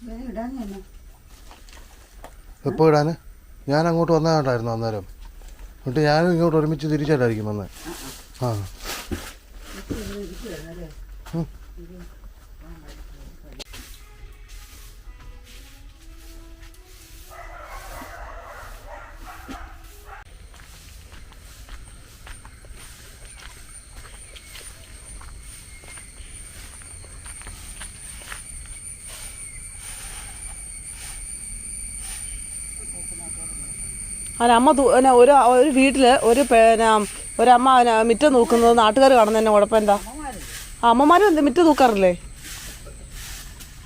ഇടാൻ ഇടാന്? എപ്പോൾ ഇടാൻ ഞാൻ അങ്ങോട്ട് വന്നതായിട്ടായിരുന്നു അന്നേരം. എന്നിട്ട് ഞാനും ഇങ്ങോട്ട് ഒരുമിച്ച് തിരിച്ചായിട്ടായിരിക്കും വന്നത് ആ. തു- പിന്നെ ഒരു ഒരു വീട്ടിൽ ഒരു പിന്നെ ഒരമ്മ മിറ്റം നോക്കുന്നത് നാട്ടുകാർ കാണുന്നതന്നെ കുഴപ്പം എന്താ? ആ അമ്മമാരും എന്ത് മിറ്റം തൂക്കാറില്ലേ?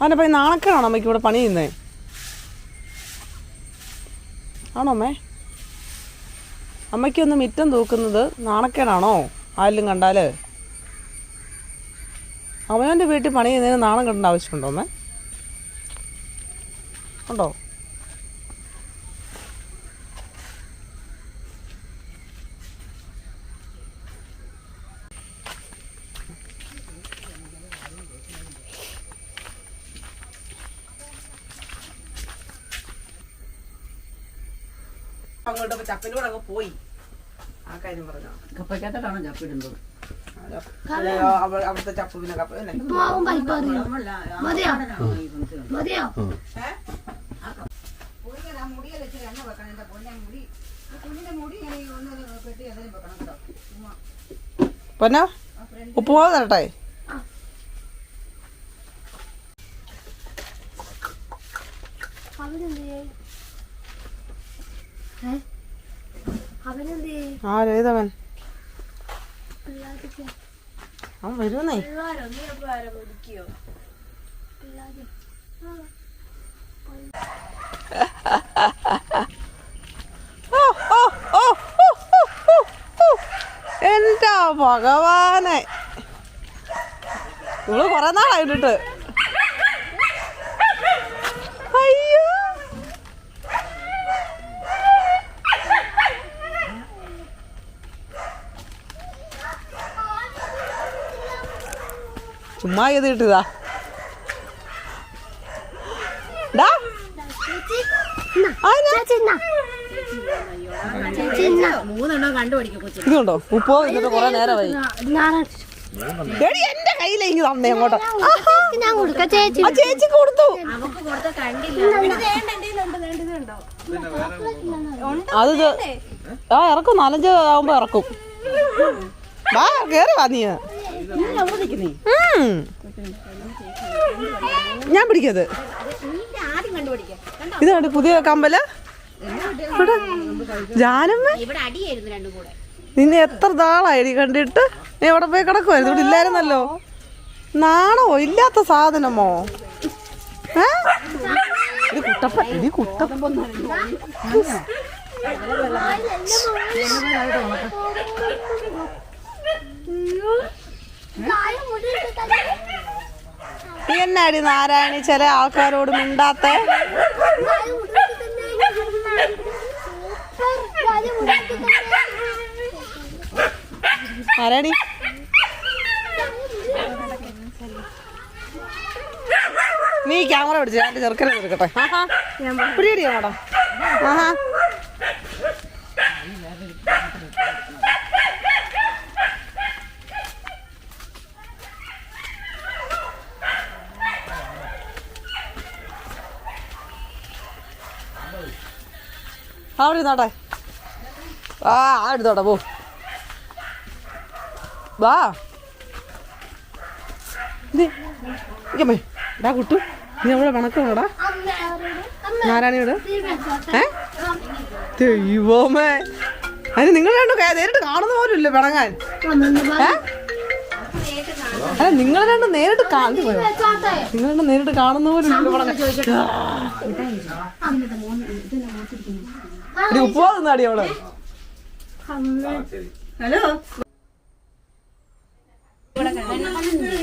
അവനപ്പം നാണക്കാണോ അമ്മയ്ക്ക് ഇവിടെ പണി ചെയ്യുന്നത് ആണോ അമ്മേ? അമ്മയ്ക്കൊന്ന് മിറ്റം തൂക്കുന്നത് നാണക്കേടാണോ? ആരെങ്കിലും കണ്ടാൽ? അവനവന്റെ വീട്ടിൽ പണി ചെയ്യുന്നതിന് നാണം കണ്ടേണ്ട ആവശ്യമുണ്ടോ അമ്മേ? ഉണ്ടോ? അങ്ങോട്ട് ചപ്പിന്റെ കൂടെ അങ്ങ് പോയി. ആ കാര്യം പറഞ്ഞോ. കപ്പയ്ക്കകത്തോട്ടാണോ ചപ്പിടുന്നത് അവിടുത്തെ ചപ്പ് പിന്നെ കപ്പ എണ്ണ വെക്കണം എന്റെ പൊന്നെ മുടി. ഈ കുഞ്ഞിന്റെ മുടി ഒന്ന് കെട്ടി വെക്കണം കേട്ടോ. പിന്നെ? തരട്ടെ അവനെന്തേ ഏ അവനെന്തേ ആരേതവൻ പിള്ളേർക്ക് അവൻ വരുന്നേ പിള്ളേരോ നീ എപ്പോ ആരെ പിടിക്കോ പിള്ളേര് ഓ, ഓ, ഓ, ഓ, ഓ, ഓ, ഓ. എന്റെ ഭഗവാനെ. ഇവൾ കൊറേ നാളായിട്ടിട്ട് അയ്യോ ചുമ്മാ ചെയ്ത് കിട്ടിയതാ ഡാ ആ ഞാൻ ചേച്ചി എന്നാ ചേച്ചി എന്നാ കണ്ടുപിടിക്കും കൊച്ചു ഇതുണ്ടോ ഉപ്പോ എന്നിട്ട് കുറെ നേരമായി എടി എന്റെ കയ്യിലേക്ക് തന്നെ അങ്ങോട്ട്. ഞാൻ ചേച്ചി ചേച്ചി കൊടുത്തു. അത് ഇത് ആ ഇറക്കും. നാലഞ്ച് ആവുമ്പോ ഇറക്കും. കേറി വാ. ഞാൻ പിടിക്കത് ഇതാണ് കണ്ടുപിടിക്കാം ഇത് കണ്ട് പുതിയ കമ്പൽ. ഇവിടെ ജാനമ്മ? ഇവിടെ അടിയായിരുന്നു രണ്ടും കൂടെ നിന്നെ എത്ര നാളായി കണ്ടിട്ട്? നീ അവിടെ പോയി കിടക്കുമായിരുന്നു ഇവിടെ ഇല്ലായിരുന്നല്ലോ. നാണോ? ഇല്ലാത്ത സാധനമോ? ഏ? ഇത് കുട്ടപ്പ ഇത് കുട്ടപ്പ നീ എന്നാടി നാരായണി ചില ആൾക്കാരോട് മിണ്ടാത്ത? നാരായണി നീ ക്യാമറ പിടിച്ചു എന്റെ ചെറുക്കനെ എടുക്കട്ടെ. ആഹാ. പിടിയടി മാഡം ആഹാ. അവിടെ ആ ആ പോ. വാ. ഇങ്ങമ്മേ ഇടാ കുട്ടു നീ അവിടെ വണക്കമാടാ നാരായണിയോട് ഏ? ദൈവമേ. അതിന് നിങ്ങൾ രണ്ടും നേരിട്ട് കാണുന്ന പോലും ഇല്ല പിണങ്ങാൻ? അല്ല നിങ്ങൾ രണ്ടും നേരിട്ട് കാണുന്നു നിങ്ങൾ രണ്ടും നേരിട്ട് കാണുന്ന പോലും ഇല്ല പിണങ്ങാൻ ഉപ്പുവാ തിന്നാടി ഹലോ?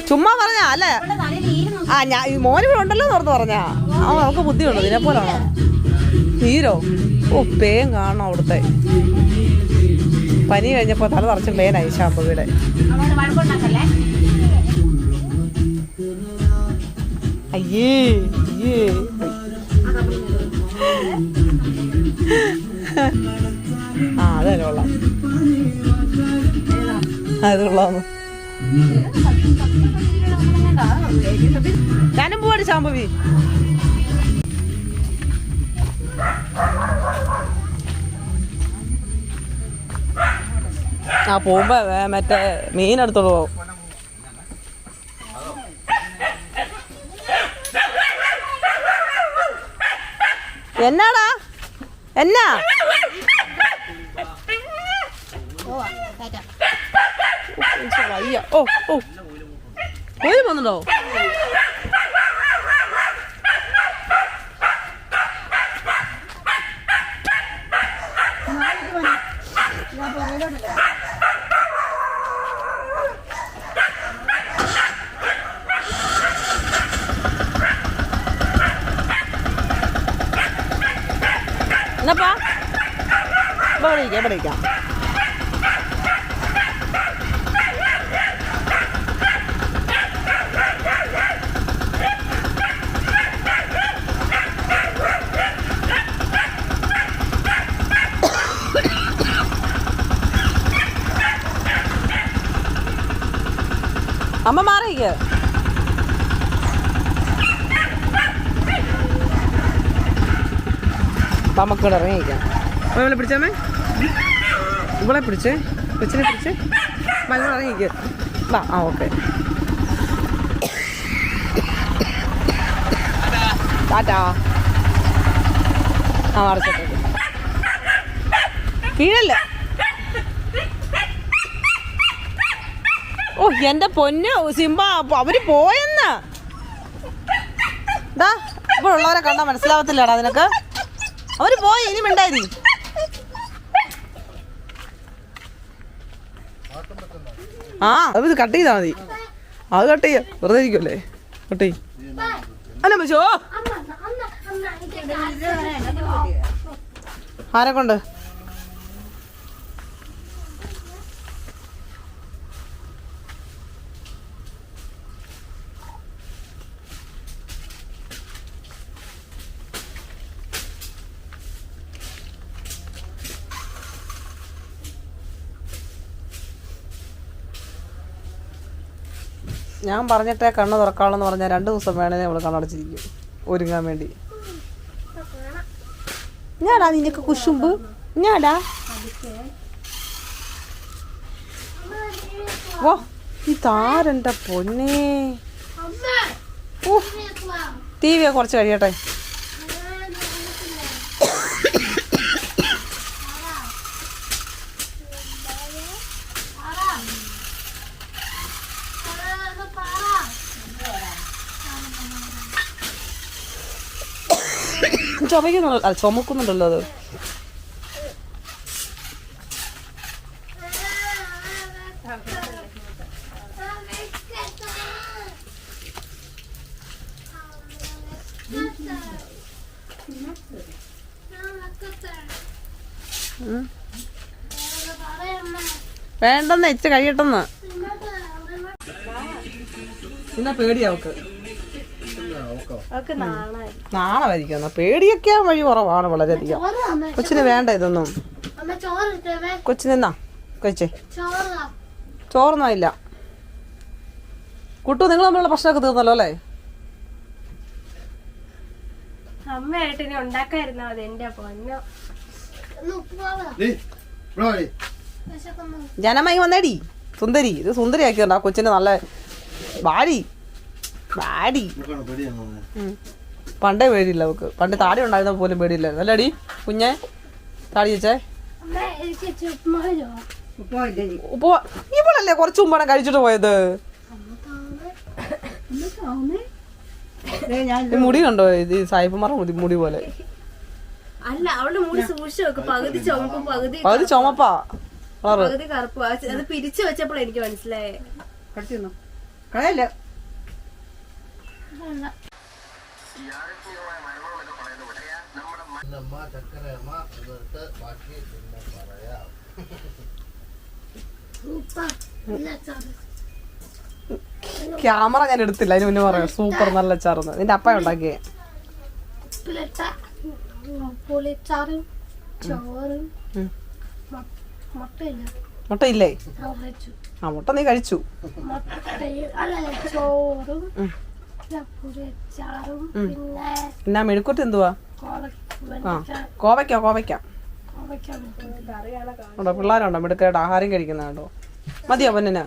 ചുമ്മാ പറഞ്ഞ അല്ലേ. ആ ഞാൻ മോന് ഇവിടെ ഉണ്ടല്ലോ എന്ന് പറഞ്ഞ. ആ നമുക്ക് ബുദ്ധിയുണ്ടോ ഇതിനെ പോലാണോ തീരോ? ഓ പേൻ കാണണം അവിടുത്തെ. പനി കഴിഞ്ഞപ്പോ തല തറച്ച പേനായി ശാമ്പുവിടെ അയ്യേ അയ്യേ. ആ അതല്ല കൊള്ളാം. അത് കൊള്ളാന്ന് ഞാനും പോവാടി ശാമ്പവി ആ പോകുമ്പോ മറ്റേ മീൻ എടുത്തോളൂ എന്നാടാ? എന്നാ? വയ്യ. ഓ ഓ. പോയി വന്നിട്ടോ? എന്നപ്പാ ഇവിടെ ഇരിക്കാം ഇവിടെ ഇരിക്കാം അമ്മ മാറിയിരിക്കുക ഇവിടെ ഇറങ്ങിയിരിക്കാം. ഇവളെ പിടിച്ചാമേ ഇവളെ പിടിച്ചേ? കൊച്ചിനെ പിടിച്ച്? ഇവിടെ ഇറങ്ങിയിരിക്കുക വാ ആ ഓക്കെ. ടാറ്റാ. ആ അടച്ചോട്ടെ കീഴല്ല? ഓ എന്റെ പൊന്ന് സിംബ അവർ പോയെന്ന്. ഇതാ ഇപ്പോഴുള്ളവരെ ഉള്ളവരെ കണ്ടാ മനസ്സിലാവത്തില്ലടാ അവർ പോയി ഇനി മിണ്ടായി ആ അത് കട്ട് ചെയ്താ മതി അത് കട്ട് ചെയ്യാം വെറുതെ ഇരിക്കുമല്ലേ കട്ട് ചെയ് അല്ല പശോ ആരെ കൊണ്ട് ഞാൻ പറഞ്ഞിട്ടേ കണ്ണ് തുറക്കാളെന്ന് പറഞ്ഞാൽ രണ്ട് ദിവസം വേണേ അവൾ കണ്ണടച്ചിരിക്കും. ഒരുങ്ങാൻ വേണ്ടി. ഞാടാ നിനക്ക് കുശുമ്പ്? ഞാടാ ഓ ഈ താരന്റെ പൊന്നേ. ഓ ടി വി കുറച്ച് കഴിയട്ടെ. ചുമക്കുന്നുണ്ടല്ലോ അല്ല ചുമക്കുന്നുണ്ടല്ലോ അത്. വേണ്ടെന്ന് എച്ച് കഴിയട്ടെന്ന് പിന്നെ പേടിയാ വരിക്കുന്ന പേടിയൊക്കെ വഴി കുറവാണ് വളരെയധികം. കൊച്ചിന് വേണ്ട ഇതൊന്നും. അമ്മ ചോറ് കൊച്ചിനെന്നാ കൊച്ചേ ചോറ് ചോറൊന്നും ഇല്ല കുട്ടു നിങ്ങൾ തമ്മിലുള്ള പ്രശ്നമൊക്കെ തീർന്നല്ലോ അല്ലേ? അമ്മയായിട്ട് ഇനി ഉണ്ടാക്കായിരുന്നാ മതി എന്റെ പൊന്നോ. ജനമായി വന്നേടി. സുന്ദരി ഇത് സുന്ദരിയാക്കിയുണ്ട് ആ കൊച്ചിന് നല്ല വാടി ഉം. പണ്ടേ പേടിയില്ല അവക്ക് പണ്ട് താടി ഉണ്ടായിരുന്ന പോലും പേടിയില്ല അല്ലടി കുഞ്ഞെ താടി ഉപ്പ ഇവളല്ലേ കുറച്ച് മുമ്പാണ് കഴിച്ചിട്ട് പോയത്? മുടി കണ്ടോ? ഇത് സായിപ്പന്മാരുടെ മുടി മുടി പോലെ. അല്ല അവളുടെ മുടി സൂക്ഷിച്ചു വെക്കും. പകുതി ചുമപ്പും പകുതി പകുതി ചുമപ്പാ. കളറ്. പകുതി കറുപ്പ്. അത് പിരിച്ചു വെച്ചപ്പോൾ എനിക്ക് മനസ്സിലായേ. കളയല്ല? ക്യാമറ ഞാൻ എടുത്തില്ല അതിന് മുന്നേ പറയാം. സൂപ്പർ നല്ല അച്ചാർന്ന് നിന്റെ അപ്പ ഉണ്ടാക്കിയ? മുട്ടയില്ല? ആ മുട്ട നീ കഴിച്ചു. ചോറും എന്നാ മെഴുക്കൂട്ട് എന്തുവാ? കോവയ്ക്കോ കോവയ്ക്ക ഉണ്ടോ പിള്ളേരുണ്ടോ മിടുക്കായിട്ട് ആഹാരം കഴിക്കുന്ന കേട്ടോ മതിയോ പൊന്നിന്?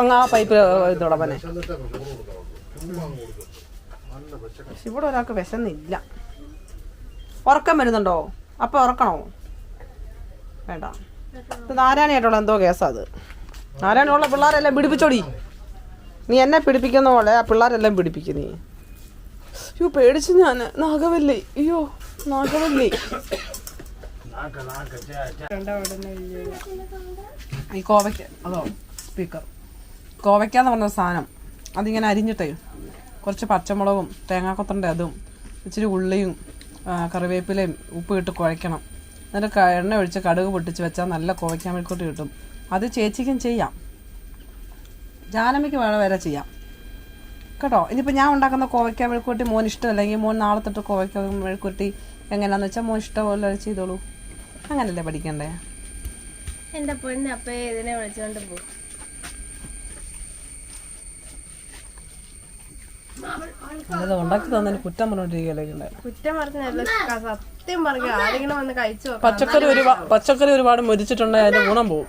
അങ്ങ് ആ പൈപ്പ് ഇതോടെ പന്നെ. പക്ഷെ ഇവിടെ ഒരാൾക്ക് വിശന്നില്ല. ഉറക്കം വരുന്നുണ്ടോ? അപ്പൊ ഉറക്കണോ? വേണ്ട. നാരായണിയായിട്ടുള്ള എന്തോ കേസാ അത്. നാരായണിയുള്ള പിള്ളേരെല്ലാം പിടിപ്പിച്ചോടി. നീ എന്നെ പിടിപ്പിക്കുന്ന പോലെ ആ പിള്ളേരെല്ലാം പിടിപ്പിക്കും നീ. അയ്യോ പേടിച്ചു ഞാൻ നാഗവല്ലി. അയ്യോ നാഗവല്ലി. ഈ കോവയ്ക്ക അതോ സ്പീക്കർ കോവയ്ക്ക എന്ന് പറഞ്ഞ സാധനം അതിങ്ങനെ അരിഞ്ഞിട്ടേ കുറച്ച് പച്ചമുളകും തേങ്ങാക്കൊത്തന്റെ അതും ഇച്ചിരി ഉള്ളിയും കറിവേപ്പിലയും ഉപ്പ് ഇട്ട് കുഴയ്ക്കണം. എന്നിട്ട് എണ്ണ ഒഴിച്ച് കടുക് പൊട്ടിച്ച് വെച്ചാൽ നല്ല കോവയ്ക്ക മെഴുക്കൂട്ടി കിട്ടും. അത് ചേച്ചിക്കും ചെയ്യാം. ജാനമ്മയ്ക്ക് വേണം വരെ ചെയ്യാം. കേട്ടോ? ഇനിയിപ്പോൾ ഞാൻ ഉണ്ടാക്കുന്ന കോവയ്ക്ക മെഴുക്കുട്ടി മോൻ ഇഷ്ടം അല്ലെങ്കിൽ മോൻ നാളെ തൊട്ട് കോവയ്ക്ക മെഴുക്കുട്ടി എങ്ങനെയാണെന്ന് വെച്ചാൽ മോൻ ഇഷ്ടപോലെ ചെയ്തോളൂ. അങ്ങനല്ലേ പഠിക്കണ്ടേ? എന്റെ പൊന്നെ അപ്പേ ഇതിനെ വിളിച്ചോണ്ട് പോകും ഉണ്ടാക്കി തന്നതിന് കുറ്റം പറഞ്ഞോണ്ടിരിക്കല്ലേ കുറ്റം പറഞ്ഞല്ല സത്യം പറഞ്ഞു ആരെങ്കിലും വന്ന് കഴിച്ചു നോക്കാം. പച്ചക്കറി ഒരുപാട് പച്ചക്കറി ഒരുപാട് മുരിച്ചിട്ടുണ്ടെങ്കിൽ അതിന്റെ ഗുണം പോകും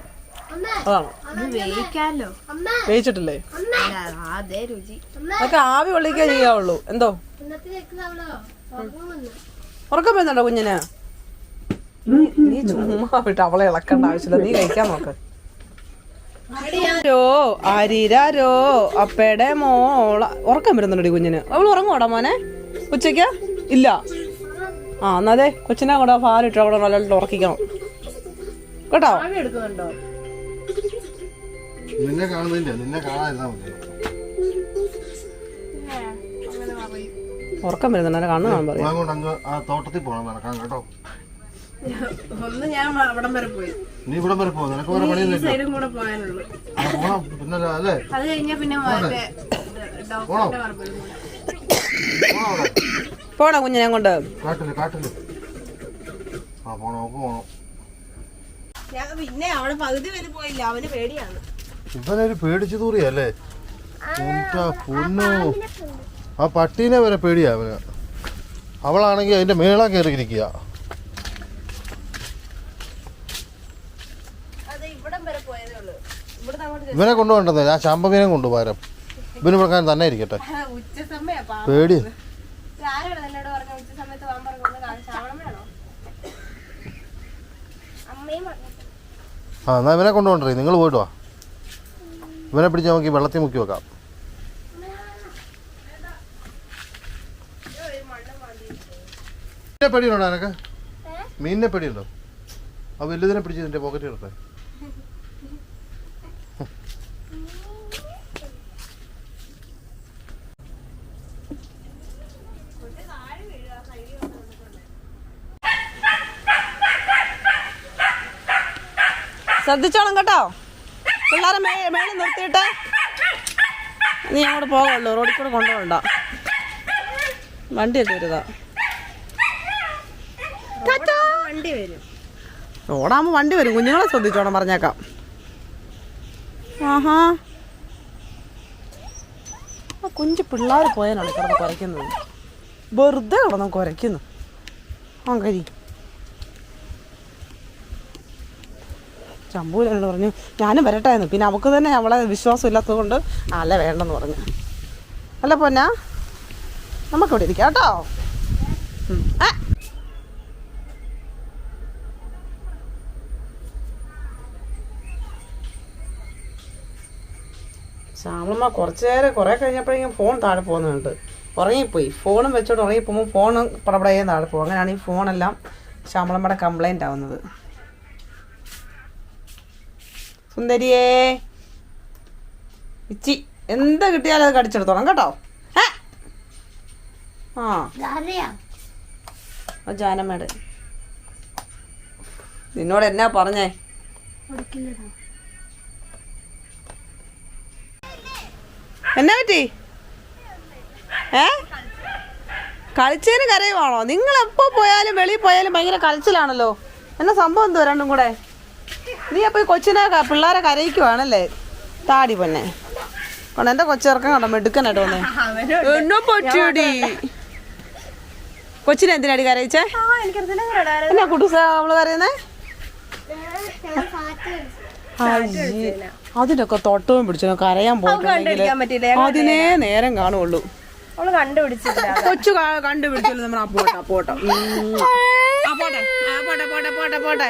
അതാണ്. അത് വേവിച്ചിട്ടില്ലേ? അതേ അതൊക്കെ ആവി വെള്ളിക്കാൻ ചെയ്യാവുള്ളൂ. എന്തോ? ഉറക്കം വരുന്നുണ്ടോ കുഞ്ഞിന്? നീ ചുമ്മാ വിട്ട് അവളെ ഇളക്കേണ്ട ആവശ്യമില്ല. നീ കഴിക്കാൻ നോക്ക്. രോ ആരിരാരോ അപ്പയുടെ മോള ഉറക്കം വരുന്നുണ്ടോ കുഞ്ഞിന്? അവൾ ഉറങ്ങോടാ മോനെ? ഉച്ചയ്ക്ക്? ഇല്ല. ആ എന്നാ കൊച്ചിനെ കൂടെ ഫാലിട്ടോ അവിടെ നല്ല ഉറക്കിക്കണം. കേട്ടോ? നിന്നെ കാണുന്നില്ല. നിന്നെ കാണാതിരുന്നാ മതി. ഉറക്കം വരുന്നുണ്ട്. കണ്ണ് കാണാൻ പറയും. അങ്ങോട്ട് അങ്ങ് ആ തോട്ടത്തിൽ പോകണം നടക്കാൻ കേട്ടോ. ഒന്ന് ഞാൻ അവിടം വരെ പോയി. നീ ഇവിടം വരെ പോകും നിനക്ക് വേറെ കൂടെ പോണം. അല്ലേ? അത് കഴിഞ്ഞാ പിന്നെ പോണം. കുഞ്ഞിനെ കൊണ്ട് കാട്ടിൽ കാട്ടിൽ. ആ പോണോ. പോണം. ഞാൻ പിന്നെ അവിടെ പകുതി വരെ പോയില്ല അവന് പേടിയാണ്. ഇവനൊരു പേടിച്ചു തൂറിയല്ലേ? പൊന്നു. ആ പട്ടീനെ വരെ പേടിയാ അവന്. അവളാണെങ്കിൽ അതിന്റെ മേള കയറി ഇരിക്കുക. ഇവിടം വരെ പോയതേ ഉള്ളൂ. അങ്ങോട്ട് ഇവനെ കൊണ്ടുപോകണ്ടെന്നേ ആ ശാമ്പവീനെ കൊണ്ടുപോകാരം. ഇവന് പ്രകാരം തന്നെ ഇരിക്കട്ടെ. ഉച്ച സമയം പേടി. അമ്മയും പറഞ്ഞു ആ എന്നാൽ ഇവനെ കൊണ്ടുപോകണ്ടേ? നിങ്ങൾ പോയിട്ട് വാ. ഇവനെ പിടിച്ച് നമുക്ക് ഈ വെള്ളത്തിൽ മുക്കി വെക്കാം. മീനിനെ പേടിയുണ്ടോ എനക്ക് മീനിനെ പേടിയുണ്ടോ? ആ വലുതിനെ പിടിച്ച് ഇതിന്റെ പോക്കറ്റ് ഇടട്ടെ. ശ്രദ്ധിച്ചോളം കേട്ടോ. പിള്ളേരെ മേ മേളിൽ നിർത്തിയിട്ട് നീ അങ്ങോട്ട് പോകുള്ളൂ റോഡിൽ കൂടെ കൊണ്ടുപോകണ്ട? വണ്ടിയൊക്കെ വരുതാ വണ്ടി വരും റോഡാകുമ്പോൾ വണ്ടി വരും. കുഞ്ഞുങ്ങളെ ശ്രദ്ധിച്ചോണം പറഞ്ഞേക്കാം. ആഹാ. ആ കുഞ്ചു പിള്ളേർ പോയാലാണ് കിടന്ന് കുരയ്ക്കുന്നത് വെറുതെ കിടന്ന് കുരയ്ക്കുന്നു ആ കരി ചമ്പൂലെന്ന് പറഞ്ഞു ഞാനും വരട്ടെ എന്ന് പിന്നെ അവൾക്ക് തന്നെ അവളെ വിശ്വാസം ഇല്ലാത്തത് കൊണ്ട് അല്ല വേണ്ടെന്ന് പറഞ്ഞു. അല്ല പൊന്നാ നമുക്കിവിടെ ഇരിക്കാം കേട്ടോ. ആ കുറച്ച് നേരം കുറേ കഴിഞ്ഞപ്പോഴേക്കും ഫോൺ താഴെ പോകുന്നുണ്ട്. ഉറങ്ങിപ്പോയി. ഫോണും വെച്ചോണ്ട് ഉറങ്ങിപ്പോകുമ്പോൾ ഫോൺ പടപടയെ താഴെ പോകും. അങ്ങനെയാണ് ഈ ഫോണെല്ലാം ശ്യാമളമ്മയുടെ കംപ്ലൈന്റ് ആവുന്നത്. സുന്ദരിയേ. ഇച്ചി എന്ത് കിട്ടിയാലും അത് കടിച്ചെടുത്തോണം കേട്ടോ. ആ. ജാനമ്മയുടെ. നിന്നോട് എന്നാ പറഞ്ഞേ? എന്നാ പറ്റി? ഏ? കളിച്ചതിന് കരയുവാണോ? നിങ്ങൾ എപ്പോ പോയാലും വെളിയിൽ പോയാലും ഭയങ്കര കളിച്ചിലാണല്ലോ എന്നാ സംഭവം എന്തോ രണ്ടും കൂടെ? നീ അപ്പൊ ഈ കൊച്ചിനെ പിള്ളേരെ കരയിക്കുവാണല്ലേ? താടി പൊന്നെ. കൊണ്ട് എന്റെ കൊച്ചിറക്കം കണ്ടോ? മെടുക്കനായിട്ട് വന്നേ. എന്നോ പറ്റിയടി കൊച്ചിനെ എന്തിനാടി കരയിച്ചേ? എന്നാ കുട്ടൂസ അവൾ കരയുന്നേ? അതിന്റെ അതിനൊക്കെ തൊട്ടവും പിടിച്ചോ കരയാൻ. പോയിട്ടുണ്ടെങ്കിൽ അതിനേ നേരം കാണുള്ളൂ. കൊച്ചു കണ്ടുപിടിച്ചല്ലോ നമ്മൾ ആ പോട്ടെ ആ പോട്ടെ. ആ പോട്ടെ ആ പോട്ടെ പോട്ടെ പോട്ടെ പോട്ടെ.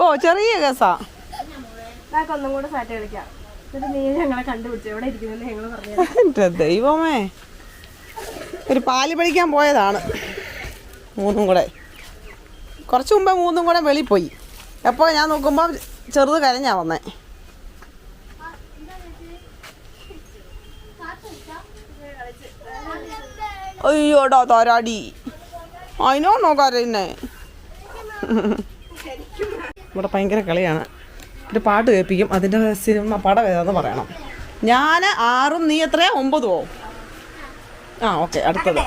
ഓ ചെറിയ കേസാ. ഒന്നും കൂടെ സാറ്റ് കളിക്കാം. നീ ഞങ്ങളെ കണ്ടുപിടിച്ചു? എവിടെ ഇരിക്കുന്നെന്ന് ഞങ്ങൾ പറഞ്ഞു ദൈവമേ. ഒരു പാൽ പഠിക്കാൻ പോയതാണ്. മൂന്നും കൂടെ. കുറച്ച് മുമ്പേ മൂന്നും കൂടെ വെളി പോയി. അപ്പോൾ ഞാൻ നോക്കുമ്പോൾ ചെറുത് കരഞ്ഞാ വന്നേ. അയ്യോടാ താരാടി. അതിനോ കരയുന്നേ? ഇവിടെ ഭയങ്കര കളിയാണ്. ഒരു പാട്ട് കേൾപ്പിക്കും അതിന്റെ സിനിമ പടം ഏതാന്ന് പറയണം. ഞാൻ ആറും നീ എത്രയാ? ഒമ്പതോ ആ ഓക്കെ അടുത്തത്.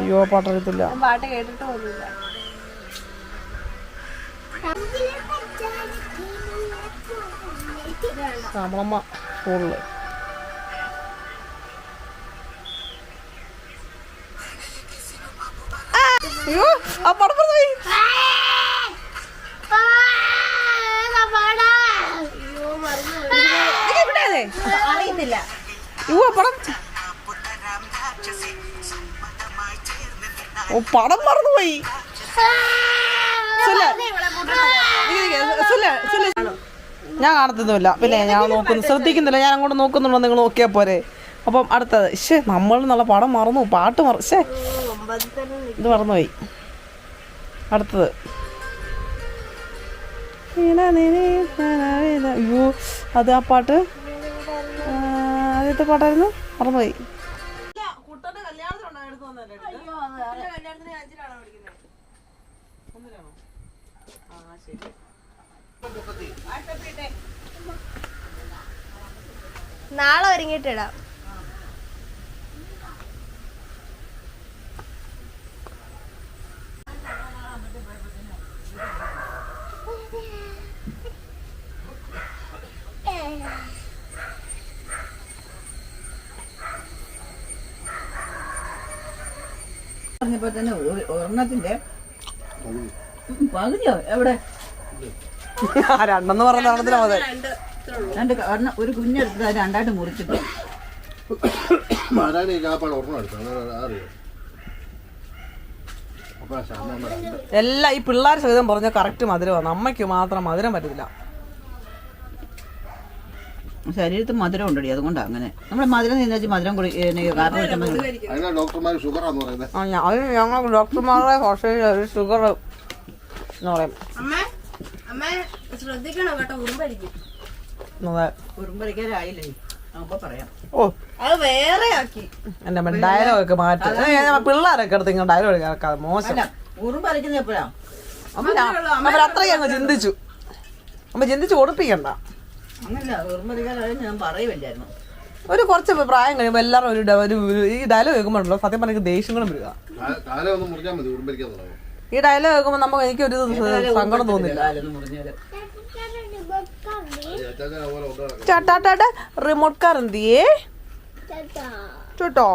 അയ്യോ പാട്ടറിയത്തില്ല പാട്ട് കേട്ടിട്ട് പോലില്ല നമ്മളമ്മ സ്കൂളിൽ അയ്യോ ആ പടം പോയി? അറിയുന്നില്ല അയ്യോ ആ പടം ഓ പടം മറന്നുപോയി സുല്ല. ഇരിക്ക് ഇരിക്ക്. സുല്ല, സുല്ല. ഞാൻ കാണത്തൊന്നുമില്ല. പിന്നെ ഞാൻ നോക്കുന്നു. ശ്രദ്ധിക്കുന്നില്ല. ഞാൻ അങ്ങോട്ട് നോക്കുന്നുണ്ടോ നിങ്ങൾ നോക്കിയാൽ പോരെ. അപ്പം അടുത്തത്. ഷേ നമ്മൾ എന്നുള്ള പടം മറന്നു. പാട്ട് മറ ഷേ ഇത് മറന്നുപോയി. അടുത്തത്. അയ്യോ അത് ആ പാട്ട്? ആദ്യത്തെ പാട്ടായിരുന്നു? മറന്നുപോയി. നാളെ ഒരുങ്ങിട്ടിടാം പറഞ്ഞപ്പോ തന്നെ ഒരെണ്ണത്തിന്റെ പകുതിയോ? എവിടെ? രണ്ടെന്ന് പറഞ്ഞ രണ്ട് ഒരു കുഞ്ഞെടുത്ത് രണ്ടായിട്ട് മുറിച്ചിട്ട്. എല്ലാ ഈ പിള്ളേർ സഹിതം പറഞ്ഞ കറക്റ്റ് മധുരമാണ് അമ്മയ്ക്ക് മാത്രം മധുരം പറ്റത്തില്ല. ശരീരത്തിൽ മധുരം ഉണ്ടടി അതുകൊണ്ടാണ് അങ്ങനെ. നമ്മുടെ മധുരം തിന്നു മധുരം കുടി ഡോക്ടർമാരുടെ ഹോസ്റ്റലിൽ ഷുഗർ എന്ന് പറയും. അമ്മേ ശ്രദ്ധിക്കണം കേട്ടോ? ഉറുമ്പടിക്കും. ഓ. അത് വേറെ ആക്കി. ഡയലോഗ് ഒക്കെ മാറ്റി. പിള്ളേരൊക്കെ ഇങ്ങനെ ഡയലോഗ് കേൾക്കാതെ മോശം. ഉറുമ്പരക്കുന്നത് എപ്പോഴാ? അമ്മ അത്രയും അങ്ങ് ചിന്തിച്ചു. അമ്മ ചിന്തിച്ച് പറയുമില്ലായിരുന്നു ഒരു കുറച്ച് പ്രായം കഴിയുമ്പോൾ എല്ലാവരും ഒരു ഡ- ഒരു ഒരു- ഈ ഡയലോഗ് കേൾക്കുമ്പോഴല്ലോ സത്യം പറഞ്ഞ ദേഷ്യങ്ങളും വരിക. ഈ ഡയലോഗ് കേൾക്കുമ്പോൾ നമുക്ക് എനിക്കൊരു സങ്കടം തോന്നില്ല. ചേട്ടാട്ടാട്ടെ റിമോട്ട് കാർ എന്തിയേ ചേട്ടോ.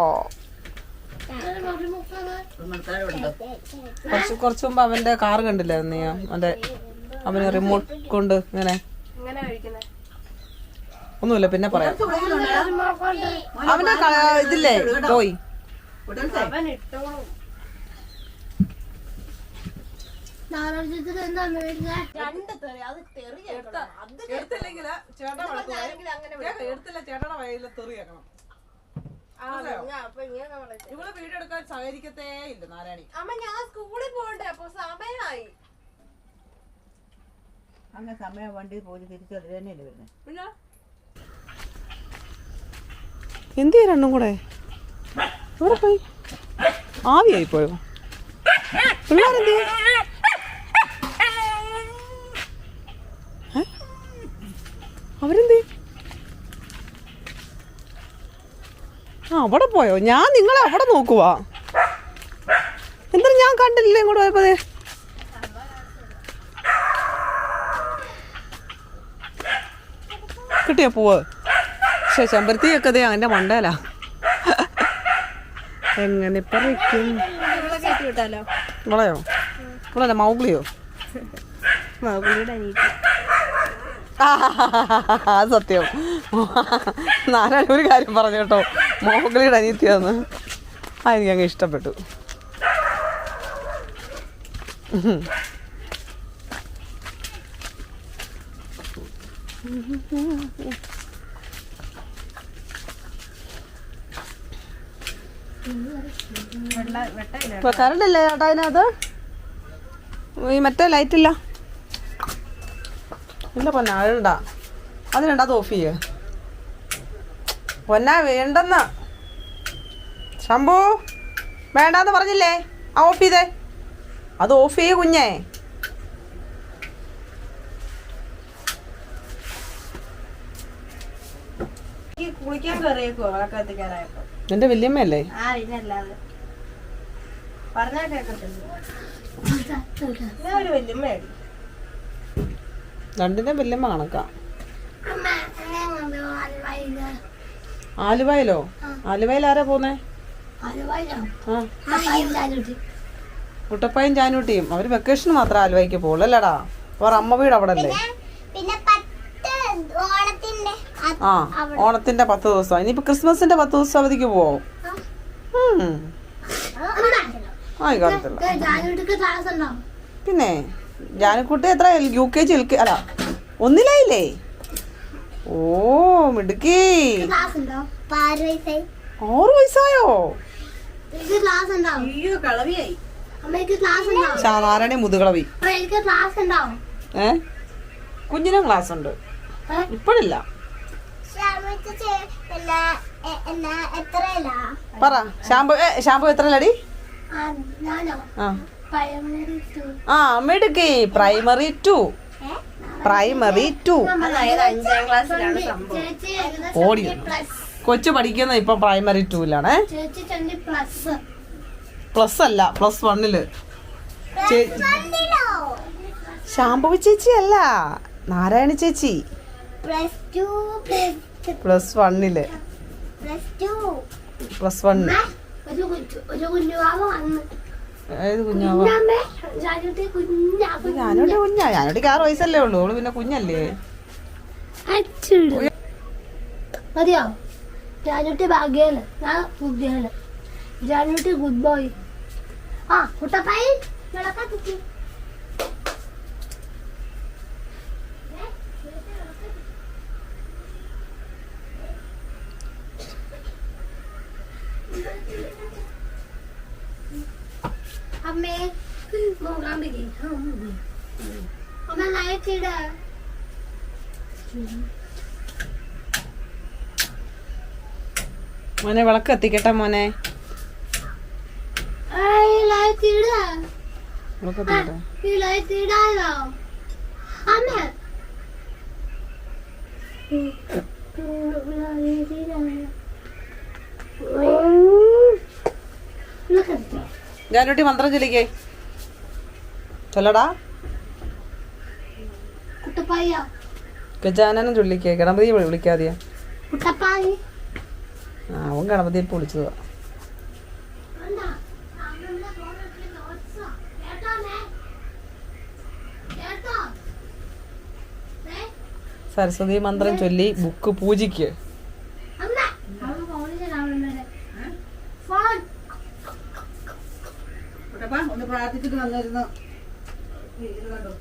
കുറച്ച് കുറച്ച് മുമ്പ് അവന്റെ കാർ കണ്ടില്ലായിരുന്നു നീ അവന്റെ അവന് റിമോട്ട് കൊണ്ട് ഇങ്ങനെ. ഒന്നുമില്ല പിന്നെ പറയാം. അവന്റെ ഇതില്ലേ ടോയ് അവൻ ഇട്ടോളും നാലാഴ്ചത്തിൽ എന്താ മേടിച്ചേ രണ്ട് തെറി അത് തെറി എടുത്തില്ലെങ്കിൽ ചേട്ടാ എടുത്തില്ല ചേട്ടയുടെ വയലിൽ തെറി കേൾക്കണം അപ്പൊ ഇങ്ങനെ വിളിച്ചു ഇവൾ വീഡിയോ എടുക്കാൻ സഹകരിക്കത്തേ ഇല്ല നാരായണി. അമ്മ ഞാൻ സ്കൂളിൽ പോകണ്ടേ അപ്പൊ സമയമായി. അങ്ങനെ സമയം വണ്ടി പോയി തിരിച്ചു അതിൽ തന്നെയല്ലേ വരുന്നത് പിന്നെ? എന്ത് ചെയ്യ രണ്ടും കൂടെ? എവിടെ പോയി. ആവിയായി പോയോ പിള്ളേരെന്ത് അവരെന്തേ? ആ അവിടെ പോയോ? ഞാൻ നിങ്ങളെ അവിടെ നോക്കുവാ. എന്തായാലും ഞാൻ കണ്ടില്ലേ ഇങ്ങോട്ട് പോയപ്പോ കിട്ടിയ പൂവ്? പക്ഷെ ചെമ്പരത്തിയൊക്കെ ദേ അവന്റെ മണ്ടല. എങ്ങനെ പറിക്കും? ഇവളെയോ? ഇവളല്ല മൗഗ്ലിയോ? മൗഗ്ലിയുടെ അനിയത്തി. സത്യം. നാരായണ ഒരു കാര്യം പറഞ്ഞു കേട്ടോ. മോഹൻലിയുടെ അനിയത്തിയാന്ന് ആ എനിക്ക് അങ്ങ് ഇഷ്ടപ്പെട്ടു. കറണ്ട് ഇല്ലേ ചേട്ടാ അതിനകത്ത്? ഈ മറ്റേ ലൈറ്റ് ഇല്ല പൊന്ന വേണ്ട അതിനുണ്ട് അത് ഓഫ് ചെയ്യേ. പൊന്ന വേണ്ടെന്ന്. ശംഭു വേണ്ടാന്ന് പറഞ്ഞില്ലേ? ആ ഓഫ് ചെയ്തേ. അത് ഓഫ് ചെയ്യേ കുഞ്ഞേ. നിന്റെ വല്യമ്മയല്ലേ? പറഞ്ഞാ കേക്കത്തില്ല. ഞാൻ രണ്ടിന്റെ വല്യമ്മ കണക്കാ എങ്ങനെ ആലുവായിൽ. ആലുവയിൽ ആരാ പോന്നേ? മുട്ടപ്പായും ചാനൂട്ടിയും. അവർ വെക്കേഷൻ മാത്രം ആലുവയ്ക്ക് പോകുള്ളൂ അല്ലടാ അവർ അമ്മ വീട് അവിടെ അല്ലേ ആ ഓണത്തിന്റെ പത്ത് ദിവസം. ഇനിയിപ്പോ ക്രിസ്മസിന്റെ പത്ത് ദിവസം അവധിക്ക് പോവും. ആയിക്കോട്ടെ പിന്നെ? ജാനക്കുട്ടി എത്ര? U K G L K അല്ല ഒന്നിലായില്ലേ? ഓ മിടുക്കി. ആറ് വയസ്സായി. സാധാരണ മുതുകളവി. ഏ? കുഞ്ഞിനും ക്ലാസ് ഉണ്ട്. ഇപ്പോഴില്ല. പറ ശാമ്പു ഏ ഷാമ്പു എത്രയല്ലടി ആ. ആ മിടുക്കി. പ്രൈമറി ടു പ്രൈമറി ടു ഓടി കൊച്ചു പഠിക്കുന്ന ഇപ്പൊ പ്രൈമറി ടൂലാണേ പ്ലസ് പ്ലസ് അല്ല പ്ലസ് വണ്ണിൽ ശാംഭവി ചേച്ചി അല്ല നാരായണ ചേച്ചി. പ്ലസ് വണ്ണിൽ പ്ലസ് വണ്ണിൽ ഒരു കുഞ്ഞു വന്ന് ഏത് കുഞ്ഞാവോ ജാനുട്ടി കുഞ്ഞാ ഞാനോട് ഞാനോടിക്ക് ആറ് വയസ്സല്ലേ ഉള്ളൂ. ഓൾ പിന്നെ കുഞ്ഞല്ലേ? മതിയോ? ജാനുട്ടി ഭാഗ്യാണ്. ഞാൻ ബുദ്ധിയാണ് ഗുഡ് ബോയ്. ആ കുട്ടപ്പായി. വിളക്കത്തിച്ചു അമ്മേ മൂകാംബികി അമ്മ ലയച്ചിട മോനെ വിളക്ക് കത്തിക്കട്ടെ മോനെ? അമ്മ. ഞാനോട്ടി മന്ത്രം ചൊല്ലിക്കേ. ചൊല്ലടാ. ഗജാനനം ചൊല്ലിക്കേ. ഗണപതിയെ വിളി- വിളിക്കാതെയാ ആ അവൻ ഗണപതിയെ ഇപ്പൊ വിളിച്ചതാ. സരസ്വതി മന്ത്രം ചൊല്ലി ബുക്ക് പൂജിക്ക് ഫോൺ കുട്ടപ്പാ ഒന്ന് പ്രാർത്ഥിച്ചിട്ട് വന്നിരുന്നു. ഇത് കണ്ടോ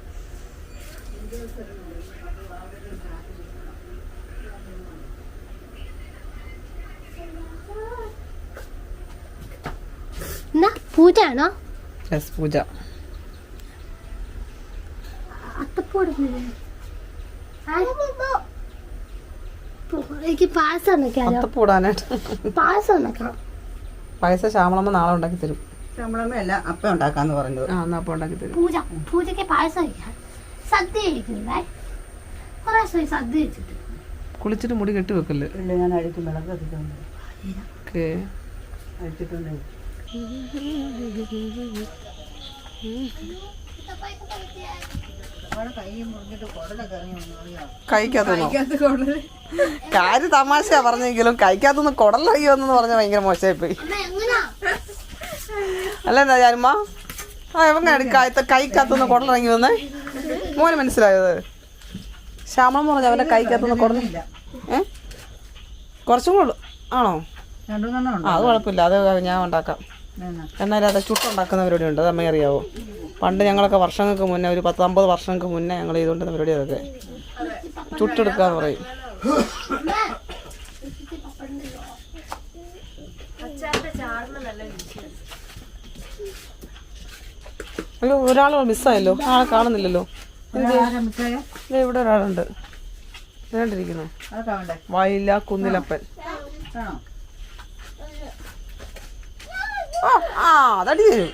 പൂജ. അത്തപ്പോടുന്നില്ലേ എനിക്ക് പായസം പായസം പൈസ ശ്യാമളമ്മ നാളെ ഉണ്ടാക്കി തരും ശമ്പളമല്ല അപ്പം ഉണ്ടാക്കാന്ന് പറഞ്ഞു ആ എന്നാ അപ്പം ഉണ്ടാക്കി തരും. പൂജ പൂജയ്ക്ക് പായസം കഴിക്കാം സദ്യ കഴിക്കുന്നില്ലേ? കുറേ ദിവസമായി സദ്യ കഴിച്ചിട്ട്. കുളിച്ചിട്ട് മുടി കെട്ടി വെക്കല്ലേ? ഇല്ല ഞാൻ വിളക്ക് കത്തിട്ടുണ്ട് ഓക്കേ. കഴിക്കാത്തോ കാര്യം തമാശയാ പറഞ്ഞെങ്കിലും കഴിക്കാത്തൊന്ന് കൊടലയ്യോന്ന് പറഞ്ഞ ഭയങ്കര മോശമായിപ്പോയി അല്ല എന്താ ചാരുമ്മ ആ എവങ്ങ കൈക്കകത്തുനിന്ന് കൊടലിറങ്ങി വന്നേ? മോന് മനസ്സിലായത് ശ്യാമളം പറഞ്ഞ അവന്റെ കൈക്കകത്തുനിന്ന് കൊടലില്ല ഏ? കുറച്ചും കൂടെ ആണോ? അത് കുഴപ്പമില്ല. അത് ഞാൻ ഉണ്ടാക്കാം. എന്നാ? എന്നാലും അത് ചുട്ടുണ്ടാക്കുന്നവരോട് ഉണ്ട്. അത് അമ്മ അറിയാവോ? പണ്ട് ഞങ്ങളൊക്കെ വർഷങ്ങൾക്ക് മുന്നേ ഒരു പത്തമ്പത് വർഷങ്ങൾക്ക് മുന്നേ ഞങ്ങൾ ചെയ്തുകൊണ്ടിരുന്ന പരിപാടി അതൊക്കെ. ചുട്ടെടുക്കാന്ന് പറയും. അയ്യോ ഒരാൾ മിസ്സായല്ലോ. ആളെ കാണുന്നില്ലല്ലോ. ഇവിടെ ഒരാളുണ്ട്. വേണ്ടിരിക്കുന്നു വയല കുന്നിലപ്പൻ. ആ. അതടി തരും